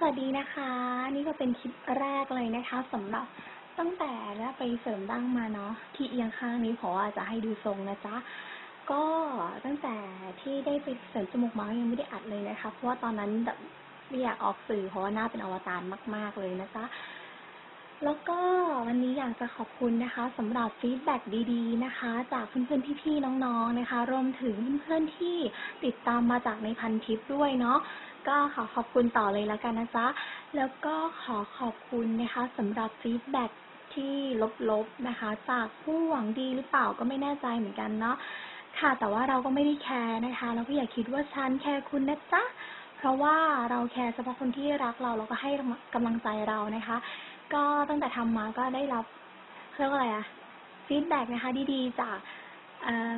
สวัสดีนะคะ นี่ก็เป็นคลิปแรกเลยนะคะสำหรับตั้งแต่แล้วไปเสริมดั้งมาเนาะที่เอียงข้างนี้เพราะว่าจะให้ดูทรงนะจ๊ะก็ตั้งแต่ที่ได้ไปเสริมจมูกมายังไม่ได้อัดเลยนะคะ เพราะว่าตอนนั้นแบบไม่อยากออกสื่อเพราะว่าหน้าเป็นอวตารมาก ๆเลยนะจ๊ะ แล้วก็วันนี้อยากจะขอบคุณนะคะสำหรับฟีดแบ็ดีๆนะคะ จากเพื่อนๆพี่ๆน้องๆนะคะ รวมถึงเพื่อนๆที่ติดตามมาจากในพันทิปด้วยเนาะก็ขอขอบคุณต่อเลยแล้วกันนะจ๊ะแล้วก็ขอขอบคุณนะคะสำหรับฟีดแบ็ที่ลบๆนะคะ จากผู้หวังดีหรือเปล่าก็ไม่แน่ใจเหมือนกันเนาะค่ะแต่ว่าเราก็ไม่ได้แคร์นะคะเราก็อย่าคิดว่าฉันแคร์คุณนะจ๊ะเพราะว่าเราแคร์เฉพาะคนที่รักเราเราก็ให้กำลังใจเรานะคะ ก็ตั้งแต่ทำมาก็ได้รับเรียกว่าอะไรอะฟีดแบ็กนะคะ ดีๆ จาก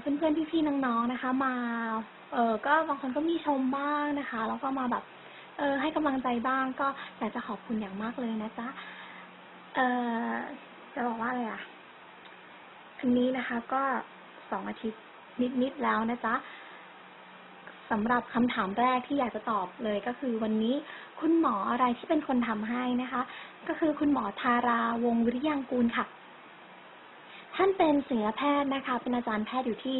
เพื่อนๆพี่ๆน้องๆนะคะ มาเออก็บางคนก็มีชมบ้างนะคะ แล้วก็มาแบบเออให้กำลังใจบ้าง ก็อยากจะขอบคุณอย่างมากเลยนะจ๊ะเออจะบอกว่าอะไรอะอันนี้นะคะ ก็สองอาทิตย์นิดๆแล้วนะจ๊ะ สำหรับคำถามแรกที่อยากจะตอบเลยก็คือวันนี้คุณหมออะไรที่เป็นคนทำให้นะคะ ก็คือคุณหมอทาราวงวิริยังกูลค่ะ ท่านเป็นศิลแพทย์นะคะ เป็นอาจารย์แพทย์อยู่ที่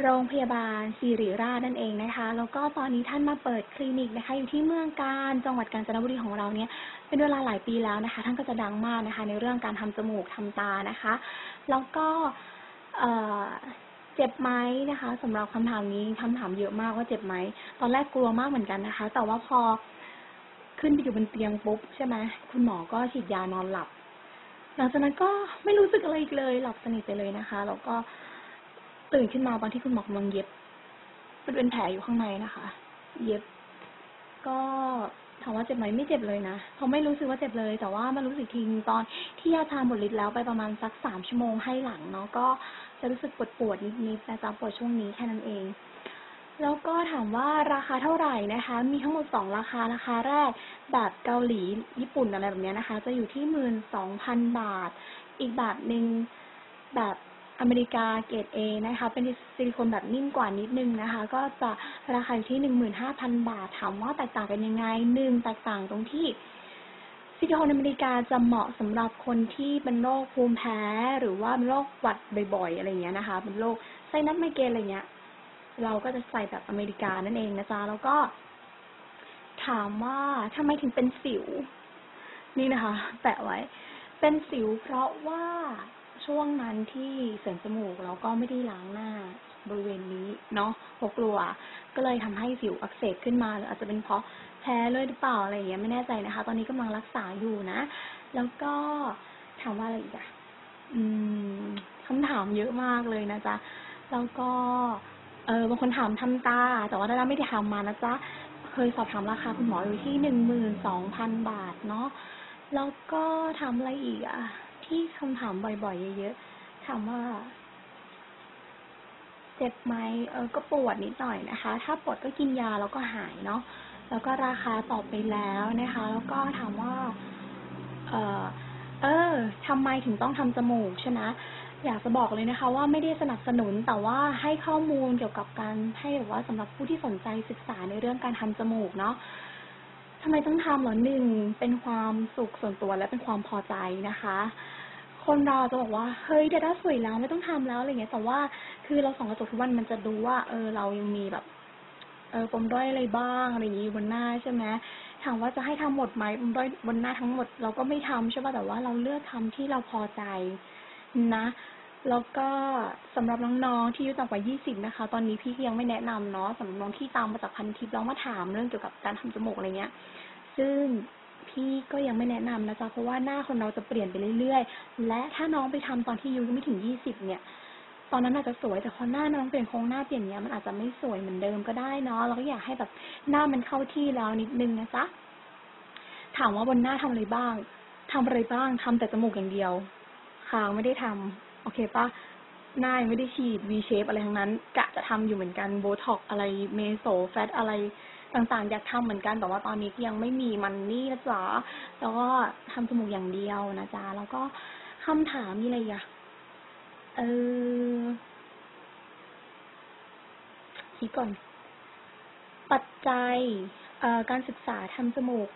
โรงพยาบาลศิริราชนั่นเองนะคะ แล้วก็ตอนนี้ท่านมาเปิดคลินิกนะคะ อยู่ที่เมืองการจังหวัดกาญจนบุรีของเราเนี่ย เป็นเวลาหลายปีแล้วนะคะ ท่านก็จะดังมากนะคะ ในเรื่องการทำจมูกทำตานะคะ แล้วก็ เจ็บไหมนะคะสำหรับคำถามนี้คำถามเยอะมากว่าเจ็บไหม ตอนแรกกลัวมากเหมือนกันนะคะ แต่ว่าพอขึ้นไปอยู่บนเตียงปุ๊บใช่ไหมคุณหมอก็ฉีดยานอนหลับ หลังจากนั้นก็ไม่รู้สึกอะไรอีกเลย หลับสนิทไปเลยนะคะ แล้วก็ตื่นขึ้นมาตอนที่คุณหมอกำลังเย็บมันเป็นแผลอยู่ข้างในนะคะ เย็บก็ ถามว่าเจ็บไหมไม่เจ็บเลยนะเขาไม่รู้สึกว่าเจ็บเลย แต่ว่ามารู้สึกทีตอนที่ยาชาหมดฤทธิ์แล้วไปประมาณสักสามชั่วโมงให้หลังเนาะก็จะรู้สึกปวดปวดนิดๆนะจ๊ะปวดช่วงนี้แค่นั้นเอง แล้วก็ถามว่าราคาเท่าไหร่นะคะ มีทั้งหมดสองราคาราคาแรกแบบเกาหลีญี่ปุ่นอะไรแบบนี้นะคะ จะอยู่ที่หมื่นสองพันบาท อีกแบบหนึ่งแบบ อเมริกาเกรดเอนะคะ เป็นซิลิโคนแบบนิ่มกว่านิดนึงนะคะ ก็จะราคาอยู่ที่หนึ่งหมื่นห้าพันบาท ถามว่าแตกต่างกันยังไงหนึ่งแตกต่างตรงที่ซิลิโคนอเมริกาจะเหมาะสำหรับคนที่เป็นโรคภูมิแพ้ หรือว่าเป็นโรคหวัดบ่อยๆ อะไรเงี้ยนะคะ เป็นโรคไส้นัดไมเกรนอะไรเงี้ย เราก็จะใส่แบบอเมริกานั่นเองนะจ๊ะ แล้วก็ ถามว่าทำไมถึงเป็นสิว นี่นะคะ แปะไว้ เป็นสิวเพราะว่า ช่วงนั้นที่เสริมจมูกเราก็ไม่ได้ล้างหน้าบริเวณนี้เนาะพกลัว ก็เลยทำให้สิวอักเสบขึ้นมาหรืออาจจะเป็นเพราะแพ้เลยหรือเปล่าอะไรอย่างเงี้ยไม่แน่ใจนะคะ ตอนนี้กำลังรักษาอยู่นะ แล้วก็ถามว่าอะไรอีกอะอืมคำถามเยอะมากเลยนะจ๊ะ แล้วก็ เออบางคนถามทำตา แต่ว่าได้ไม่ได้ทำมานะจ๊ะ เคยสอบถามราคาคุณหมออยู่ที่หนึ่งหมื่นสองพันบาทเนาะ แล้วก็ถามอะไรอีกอะ ที่คำถามบ่อยๆเยอะๆถามว่า เจ็บไหมเออก็ปวดนิดหน่อยนะคะ ถ้าปวดก็กินยาแล้วก็หายเนาะแล้วก็ราคาตอบไปแล้วนะคะ แล้วก็ถามว่า เออเออทำไมถึงต้องทำจมูกใช่ไหมอยากจะบอกเลยนะคะ ว่าไม่ได้สนับสนุนแต่ว่าให้ข้อมูลเกี่ยวกับการให้แบบว่าสำหรับผู้ที่สนใจศึกษาในเรื่องการทำจมูกเนาะทำไมต้องทำหรอหนึ่งเป็นความสุขส่วนตัวและเป็นความพอใจนะคะ คนเราจะบอกว่าเฮ้ยเดด้าสวยแล้วไม่ต้องทำแล้วอะไรเงี้ยแต่ว่าคือเราส่องกระจกทุกวันมันจะดูว่า เออ เรายังมีแบบเออปมด้อยอะไรบ้างอะไรอย่างนี้บนหน้าใช่ไหมถามว่าจะให้ทำหมดไหมปมด้อยบนหน้าทั้งหมด เราก็ไม่ทำใช่ป่ะแต่ว่าเราเลือกทำที่เราพอใจนะแล้วก็สำหรับน้องๆที่อายุต่ำกว่า 20 นะคะ ตอนนี้พี่ยังไม่แนะนำเนาะสำหรับน้องที่ตามมาจากพันทิปแล้วมาถามเรื่องเกี่ยวกับการทำจมูกอะไรเงี้ย ซึ่ง พี่ก็ยังไม่แนะนำนะจ๊ะเพราะว่าหน้าคนเราจะเปลี่ยนไปเรื่อยๆ และถ้าน้องไปทำตอนที่อายุยังไม่ถึง20เนี่ย ตอนนั้นอาจจะสวยแต่พอหน้าน้องเปลี่ยนโครงหน้าเปลี่ยนเนี้ยมันอาจจะไม่สวยเหมือนเดิมก็ได้เนาะเราก็อยากให้แบบหน้ามันเข้าที่แล้วนิดนึงนะจ๊ะถามว่าบนหน้าทำอะไรบ้างทำอะไรบ้างทำแต่จมูกอย่างเดียวคางไม่ได้ทำโอเคปะหน้าไม่ได้ฉีด V shape อะไรทั้งนั้น กะจะทำอยู่เหมือนกันโบท็อกอะไรเมโซแฟตอะไร ต่างๆ อยากทำเหมือนกันแต่ว่าตอนนี้ยังไม่มีมันนี่นะจ๊ะแล้วก็ทำจมูกอย่างเดียวนะจ๊ะแล้วก็คำถามมีอะไรอะเออคิดก่อน ปัจจัยเอ่อการศึกษาทำจมูก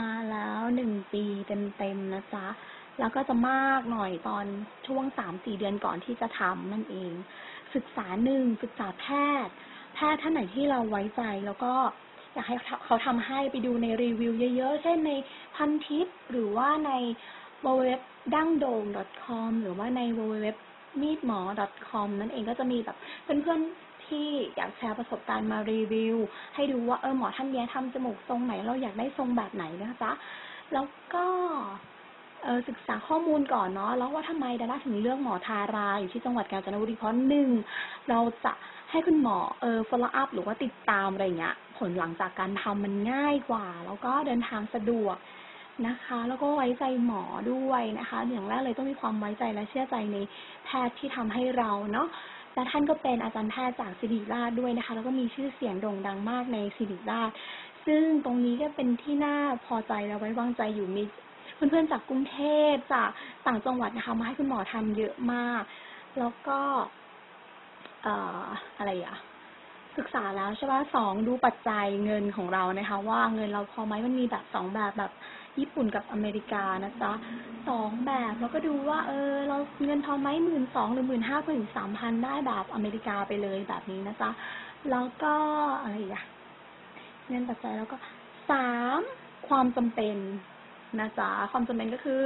มาแล้วหนึ่งปีเต็มๆนะจ๊ะแล้วก็จะมากหน่อยตอนช่วงสามสี่เดือนก่อนที่จะทำนั่นเอง ศึกษาหนึ่งศึกษาแพทย์ แพทย์ท่านไหนที่เราไว้ใจแล้วก็อยากให้เขาทำให้ไปดูในรีวิวเยอะๆ เช่นในพันทิปหรือว่าใน www ดั้งโดง .com หรือว่าใน www มีดหมอ .com นั่นเองก็จะมีแบบเพื่อนๆที่อยากแชร์ประสบการณ์มารีวิว ให้ดูว่าเออหมอท่านนี้ทำจมูกทรงไหนเราอยากได้ทรงแบบไหนนะจ๊ะแล้วก็ ศึกษาข้อมูลก่อนเนาะแล้วว่าทำไมดาราถึงเลือกหมอทาราอยู่ที่จังหวัดกาญจนบุรีเพราะหนึ่งเราจะให้คุณหมอเออ follow up หรือว่าติดตามอะไรเงี้ย ผลหลังจากการทำมันง่ายกว่า แล้วก็เดินทางสะดวกนะคะ แล้วก็ไว้ใจหมอด้วยนะคะ อย่างแรกเลยต้องมีความไว้ใจและเชื่อใจในแพทย์ที่ทำให้เราเนาะและท่านก็เป็นอาจารย์แพทย์จากศิริราชด้วยนะคะ แล้วก็มีชื่อเสียงโด่งดังมากในศิริราชซึ่งตรงนี้ก็เป็นที่น่าพอใจและไว้วางใจอยู่มี เพื่อนๆจากกรุงเทพจากต่างจังหวัดนะคะมาให้คุณหมอทำเยอะมาก แล้วก็ เอ่ออะไรอะศึกษาแล้วใช่ป่ะสองดูปัจจัยเงินของเรานะคะ ว่าเงินเราพอไหมมันมีแบบสองแบบแบบญี่ปุ่นกับอเมริกานะจ๊ะสองแบบแล้วก็ดูว่า เออ เราเงินพอไหมหมื่นสองหรือหมื่นห้าถึงสามพันได้แบบอเมริกาไปเลยแบบนี้นะจ๊ะแล้วก็อะไรอะเงินปัจจัยแล้วก็สามความจำเป็น นะจ๊ะความจำเป็นก็คือ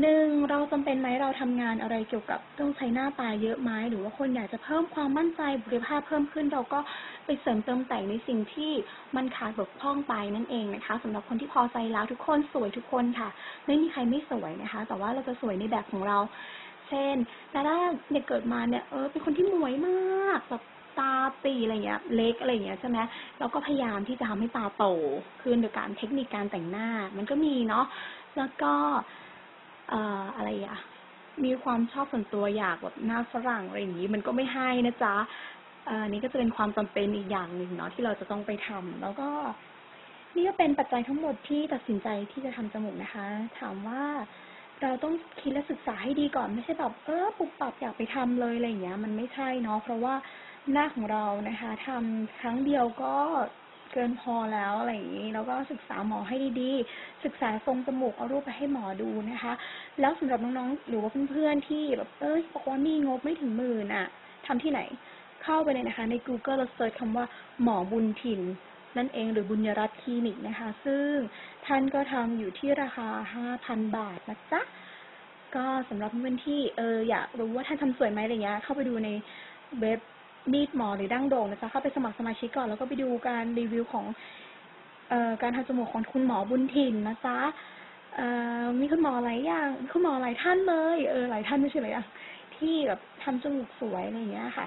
หนึ่งเราจำเป็นไหมเราทำงานอะไรเกี่ยวกับต้องใช้หน้าตาเยอะไหมหรือว่าคนอยากจะเพิ่มความมั่นใจบุคลิกภาพเพิ่มขึ้น เราก็ไปเสริมเติมแต่งในสิ่งที่มันขาดบกพร่องไปนั่นเองนะคะสำหรับคนที่พอใจแล้วทุกคนสวยทุกคนค่ะ ไม่มีใครไม่สวยนะคะ แต่ว่าเราจะสวยในแบบของเรา เช่นดาด้าเด็กเกิดมาเนี่ยเออเป็นคนที่หมวยมาก แบบตาตีอะไรเงี้ย เล็กอะไรเงี้ยใช่ไหมเราก็พยายามที่จะทำให้ตาโตขึ้นโดยการเทคนิคการแต่งหน้า มันก็มีเนาะแล้วก็ เอ่ออะไรอะมีความชอบส่วนตัวอยากแบบหน้าฝรั่งอะไรอย่างนี้ มันก็ไม่ให้นะจ๊ะเอ่อนี่ก็จะเป็นความจำเป็นอีกอย่างหนึ่งเนาะที่เราจะต้องไปทำแล้วก็ นี่ก็เป็นปัจจัยทั้งหมดที่ตัดสินใจที่จะทำจมูกนะคะ ถามว่า เราต้องคิดและศึกษาให้ดีก่อนไม่ใช่แบบเออปุบปับอยากไปทำเลยอะไรอย่างเงี้ย มันไม่ใช่เนาะเพราะว่าหน้าของเรานะคะทำครั้งเดียวก็เกินพอแล้วอะไรอย่างนี้แล้วก็ศึกษาหมอให้ดีๆ ศึกษาทรงจมูกเอารูปไปให้หมอดูนะคะ แล้วสำหรับน้องๆหรือว่าเพื่อนๆที่แบบเอ้ยบอกว่ามีงบไม่ถึงหมื่นอะทำที่ไหน เข้าไปเลยนะคะ ใน Google เราเซิร์ชคำว่าหมอบุญถิ่น นั่นเองหรือบุญยรัตน์คลินิกนะคะ ซึ่งท่านก็ทำอยู่ที่ราคา 5,000 บาทนะจ๊ะ ก็สำหรับเพื่อนที่เอออยากรู้ว่าท่านทำสวยไหมอะไรเงี้ย เข้าไปดูในเว็บมีดหมอหรือดั้งโด่งนะจ๊ะ เข้าไปสมัครสมาชิกก่อนแล้วก็ไปดูการรีวิวของเอ่อการทำจมูกของคุณหมอบุญถิ่นนะจ๊ะเอ่อมีคุณหมอหลายอย่างคุณหมอหลายท่านเลย เออหลายท่านไม่ใช่หลายอย่างที่แบบทำจมูกสวยอะไรเงี้ยค่ะ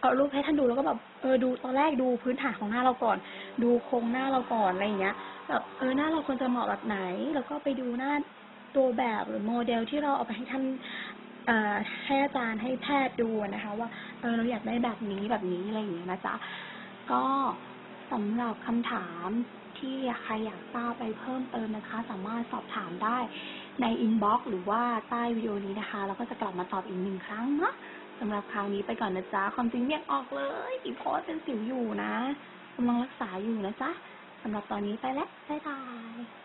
เอารูปให้ท่านดูแล้วก็แบบ เออดูตอนแรกดูพื้นฐานของหน้าเราก่อน ดูโครงหน้าเราก่อนอะไรอย่างเงี้ยแบบเออหน้าเราควรจะเหมาะแบบไหน แล้วก็ไปดูหน้าตัวแบบหรือโมเดลที่เราเอาไปให้ท่านเอ่อให้อาจารย์ให้แพทย์ดูนะคะ ว่าเออเราอยากได้แบบนี้แบบนี้อะไรอย่างเงี้ยนะจ๊ะก็สำหรับคำถามที่ใครอยากทราบไปเพิ่มเติมนะคะ สามารถสอบถามได้ในอินบ็อกซ์หรือว่าใต้วิดีโอนี้นะคะแล้วก็จะกลับมาตอบอีกหนึ่งครั้งเนาะ สำหรับคราวนี้ไปก่อนนะจ๊ะความจริงเนี่ยออกเลยเพราะว่าเป็นสิวอยู่นะกำลังรักษาอยู่นะจ๊ะสำหรับตอนนี้ไปแล้วบ๊ายบาย